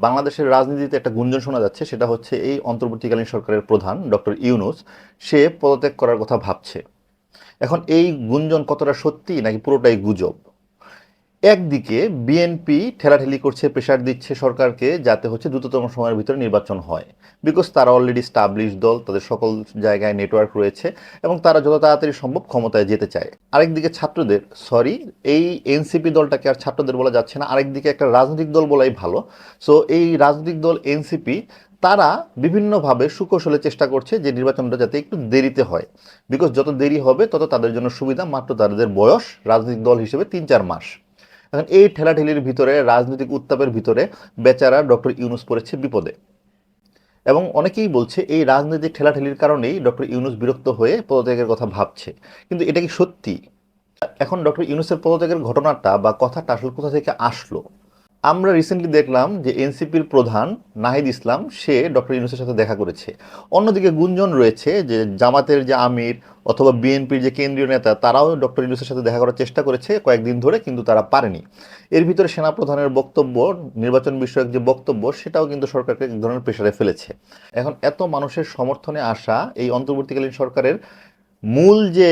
বাংলাদেশের রাজনীতিতে একটা গুঞ্জন শোনা যাচ্ছে, সেটা হচ্ছে এই অন্তর্বর্তীকালীন সরকারের প্রধান ডক্টর ইউনুস, সে পদত্যাগ করার কথা ভাবছে। এখন এই গুঞ্জন কতটা সত্যি নাকি পুরোটাই গুজব? একদিকে বিএনপি ঠেলাঠেলি করছে প্রেশার দিচ্ছে সরকারকে যাতে হচ্ছে দ্রুততম সময়ের ভিতরে নির্বাচন হয়। বিকজ তারা অলরেডি স্টাবলিশ দল, তাদের সকল জায়গায় নেটওয়ার্ক রয়েছে এবং তারা যত তাড়াতাড়ি সম্ভব ক্ষমতায় যেতে চায়। আরেকদিকে ছাত্রদের সরি এই এনসিপি দলটাকে আর ছাত্রদের বলা যাচ্ছে না, আরেকদিকে একটা রাজনৈতিক দল বলাই ভালো। সো এই রাজনৈতিক দল এনসিপি তারা বিভিন্নভাবে সুকৌশলে চেষ্টা করছে যে নির্বাচনটা যাতে একটু দেরিতে হয়। বিকজ যত দেরি হবে, তত তাদের জন্য সুবিধা, মাত্র তাদের বয়স রাজনৈতিক দল হিসেবে তিন চার মাস। এখন এই ঠেলাঠেলির ভিতরে, রাজনৈতিক উত্তাপের ভিতরে বেচারা ডক্টর ইউনুস পড়েছে বিপদে। এবং অনেকেই বলছে এই রাজনৈতিক ঠেলাঠেলির কারণেই ডক্টর ইউনুস বিরক্ত হয়ে পদত্যাগের কথা ভাবছে। কিন্তু এটা কি সত্যি? এখন ডক্টর ইউনুসের পদত্যাগের ঘটনাটা বা কথাটা আসল কোথা থেকে আসলো? আমরা রিসেন্টলি দেখলাম যে এনসিপির প্রধান নাহিদ ইসলাম, সে ডক্টর ইউনুসের সাথে দেখা করেছে। অন্যদিকে গুঞ্জন রয়েছে যে জামাতের যে আমির অথবা বিএনপির যে কেন্দ্রীয় নেতা, তারাও ডক্টর ইউনুসের সাথে দেখা করার চেষ্টা করেছে কয়েকদিন ধরে, কিন্তু তারা পারেনি। এর ভিতরে সেনাপ্রধানের বক্তব্য, নির্বাচন বিষয়ক যে বক্তব্য, সেটাও কিন্তু সরকারকে এক ধরনের প্রেশারে ফেলেছে। এখন এত মানুষের সমর্থনে আসা এই অন্তর্বর্তীকালীন সরকারের মূল যে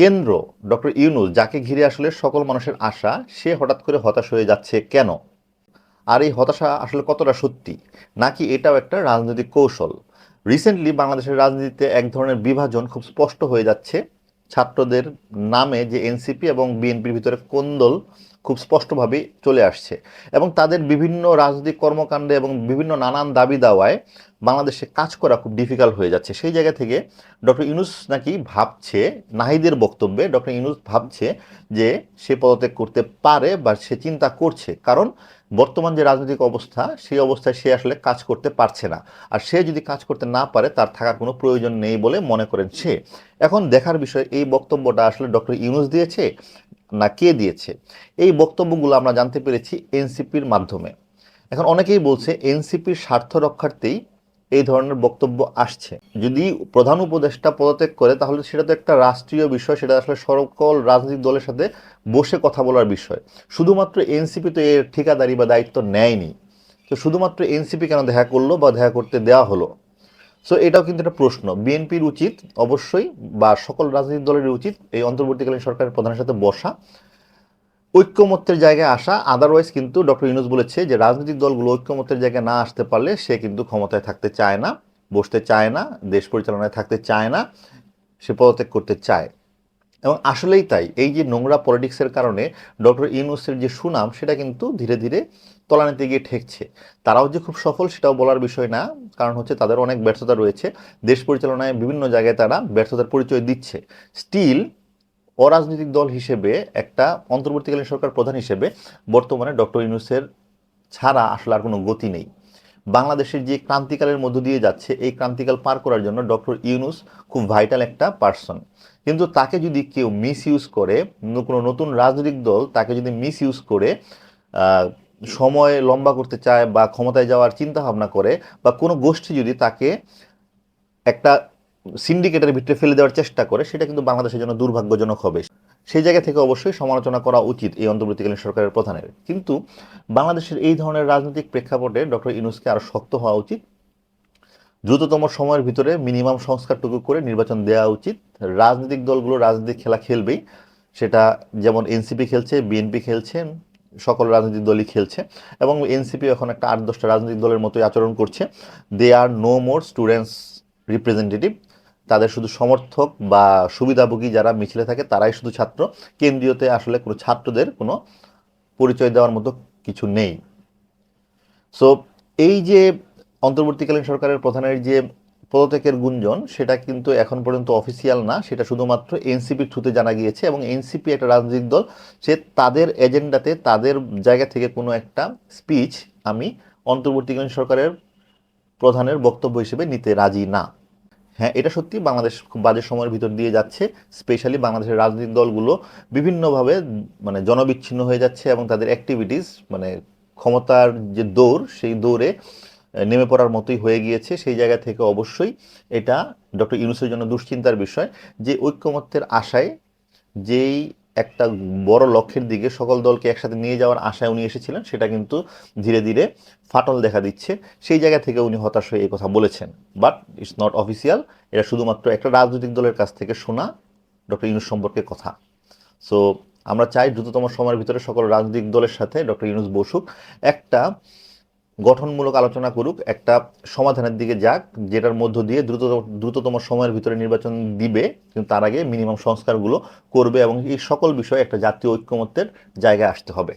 কেন্দ্র ডক্টর ইউনুস, যাকে ঘিরে আসলে সকল মানুষের আশা, সে হঠাৎ করে হতাশ হয়ে যাচ্ছে কেন? আর এই হতাশা আসলে কতটা সত্যি? নাকি এটাও একটা রাজনৈতিক কৌশল? রিসেন্টলি বাংলাদেশের রাজনীতিতে এক ধরনের বিভাজন খুব স্পষ্ট হয়ে যাচ্ছে। ছাত্রদের নামে যে এনসিপি এবং বিএনপির ভিতরে কোন্দল খুব স্পষ্টভাবে চলে আসছে। এবং তাদের বিভিন্ন রাজনৈতিক কর্মকাণ্ডে এবং বিভিন্ন নানান দাবি দাওয়ায় বাংলাদেশে কাজ করা খুব ডিফিকাল্ট হয়ে যাচ্ছে। সেই জায়গা থেকে ডক্টর ইউনুস নাকি ভাবছে, নাহিদের বক্তব্যে ডক্টর ইউনুস ভাবছে যে সে পদত্যাগ করতে পারে বা সে চিন্তা করছে। কারণ বর্তমান যে রাজনৈতিক অবস্থা, সেই অবস্থায় সে আসলে কাজ করতে পারছে না। আর সে যদি কাজ করতে না পারে, তার থাকার কোনো প্রয়োজন নেই বলে মনে করেন সে। এখন দেখার বিষয়, এই বক্তব্যটা আসলে ডক্টর ইউনুস দিয়েছে। না কে দিয়েছে। এই বক্তব্যগুলো আমরা জানতে পেরেছি এনসিপির মাধ্যমে। এখন অনেকেই বলছে এনসিপির স্বার্থ রক্ষার্থেই এই ধরনের বক্তব্য আসছে। যদি প্রধান উপদেষ্টা পদত্যাগ করে, তাহলে সেটা তো একটা রাষ্ট্রীয় বিষয়, সেটা আসলে সকল রাজনৈতিক দলের সাথে বসে কথা বলার বিষয়। শুধুমাত্র এনসিপি তো এর ঠিকাদারি বা দায়িত্ব নেয়নি। তো শুধুমাত্র এনসিপি কেন দেখা করল বা দেখা করতে দেওয়া হলো? সো এটাও কিন্তু একটা প্রশ্ন। বিএনপির উচিত অবশ্যই বা সকল রাজনৈতিক দলের উচিত এই অন্তর্বর্তীকালীন সরকারের প্রধানের সাথে বসা, ঐক্যমত্যের জায়গায় আসা। আদারওয়াইজ কিন্তু ডক্টর ইউনুস বলেছে যে, রাজনৈতিক দলগুলো ঐক্যমত্যের জায়গায় না আসতে পারলে সে কিন্তু ক্ষমতায় থাকতে চায় না, বসতে চায় না, দেশ পরিচালনায় থাকতে চায় না, সে পদত্যাগ করতে চায়। এবং আসলেই তাই, এই যে নোংরা পলিটিক্সের কারণে ডক্টর ইউনুসের যে সুনাম, সেটা কিন্তু ধীরে ধীরে তলানিতে গিয়ে ঠেকছে। তারাও যে খুব সফল, সেটাও বলার বিষয় না, কারণ হচ্ছে তাদের অনেক ব্যর্থতা রয়েছে। দেশ পরিচালনায় বিভিন্ন জায়গায় তারা ব্যর্থতার পরিচয় দিচ্ছে। স্টিল অরাজনৈতিক দল হিসেবে একটা অন্তর্বর্তীকালীন সরকার প্রধান হিসেবে বর্তমানে ডক্টর ইউনুসের ছাড়া আসলে আর কোনো গতি নেই। বাংলাদেশের যে ক্রান্তিকালের মধ্য দিয়ে যাচ্ছে, এই ক্রান্তিকাল পার করার জন্য ডক্টর ইউনুস খুব ভাইটাল একটা পার্সন। কিন্তু তাকে যদি কেউ মিস ইউজ করে, কোনো নতুন রাজনৈতিক দল তাকে যদি মিস ইউজ করে সময় লম্বা করতে চায় বা ক্ষমতায় যাওয়ার চিন্তা ভাবনা করে, বা কোনো গোষ্ঠী যদি তাকে একটা সিন্ডিকেটের ভিতরে ফেলে দেওয়ার চেষ্টা করে, সেটা কিন্তু বাংলাদেশের জন্য দুর্ভাগ্যজনক হবে। সেই জায়গা থেকে অবশ্যই সমালোচনা করা উচিত এই অন্তর্বর্তীকালীন সরকারের প্রধানের। কিন্তু বাংলাদেশের এই ধরনের রাজনৈতিক প্রেক্ষাপটে ডক্টর ইনুসকে আরও শক্ত হওয়া উচিত। দ্রুততম সময়ের ভিতরে মিনিমাম সংস্কারটুকু করে নির্বাচন দেওয়া উচিত। রাজনৈতিক দলগুলো রাজনৈতিক খেলা খেলবেই। সেটা যেমন এনসিপি খেলছে, বিএনপি খেলছে, সকল রাজনৈতিক দলই খেলছে। এবং এনসিপি এখন একটা আট দশটা রাজনৈতিক দলের মতোই আচরণ করছে। They are no more students representative তাদের শুধু সমর্থক বা সুবিধাভোগী যারা মিছিলে থাকে, তারাই শুধু ছাত্র। কেন্দ্রীয়তে আসলে কোনো ছাত্রদের কোনো পরিচয় দেওয়ার মতো কিছু নেই। সো এই যে অন্তর্বর্তীকালীন সরকারের প্রধানের যে পদত্যাগের গুঞ্জন, সেটা কিন্তু এখন পর্যন্ত অফিসিয়াল না। সেটা শুধুমাত্র এনসিপির থ্রুতে জানা গিয়েছে এবং এনসিপি একটা রাজনৈতিক দল। সে তাদের এজেন্ডাতে, তাদের জায়গা থেকে কোনো একটা স্পিচ আমি অন্তর্বর্তীকালীন সরকারের প্রধানের বক্তব্য হিসেবে নিতে রাজি না। হ্যাঁ এটা সত্যি বাংলাদেশ খুব বাজে সময়ের ভিতর দিয়ে যাচ্ছে স্পেশালি বাংলাদেশের রাজনৈতিক দলগুলো বিভিন্নভাবে মানে জনবিচ্ছিন্ন হয়ে যাচ্ছে এবং তাদের অ্যাক্টিভিটিস মানে ক্ষমতার যে দৌড়, সেই দৌড়ে নেমে পড়ার মতোই হয়ে গিয়েছে। সেই জায়গা থেকে অবশ্যই এটা ডক্টর ইউনুসের জন্য দুশ্চিন্তার বিষয় যে ঐক্যমত্যের আশায় যেই একটা বড় লক্ষ্যের দিকে সকল দলকে একসাথে নিয়ে যাওয়ার আশায় উনি এসেছিলেন, সেটা কিন্তু ধীরে ধীরে ফাটল দেখা দিচ্ছে। সেই জায়গা থেকে উনি হতাশ হয়ে এই কথা বলেছেন। বাট ইটস নট অফিসিয়াল এটা শুধুমাত্র একটা রাজনৈতিক দলের কাছ থেকে শোনা ডক্টর ইউনুস সম্পর্কে কথা। সো আমরা চাই দ্রুততম সময়ের ভিতরে সকল রাজনৈতিক দলের সাথে ডক্টর ইউনুস বসুক। একটা গঠনমূলক আলোচনা করুক, একটা সমাধানের দিকে যাক, যেটার মধ্য দিয়ে দ্রুত দ্রুততম সময়ের ভিতরে নির্বাচন দিবে, কিন্তু তার আগে মিনিমাম সংস্কারগুলো করবে এবং এই সকল বিষয়ে একটা জাতীয় ঐক্যমত্যের জায়গায় আসতে হবে।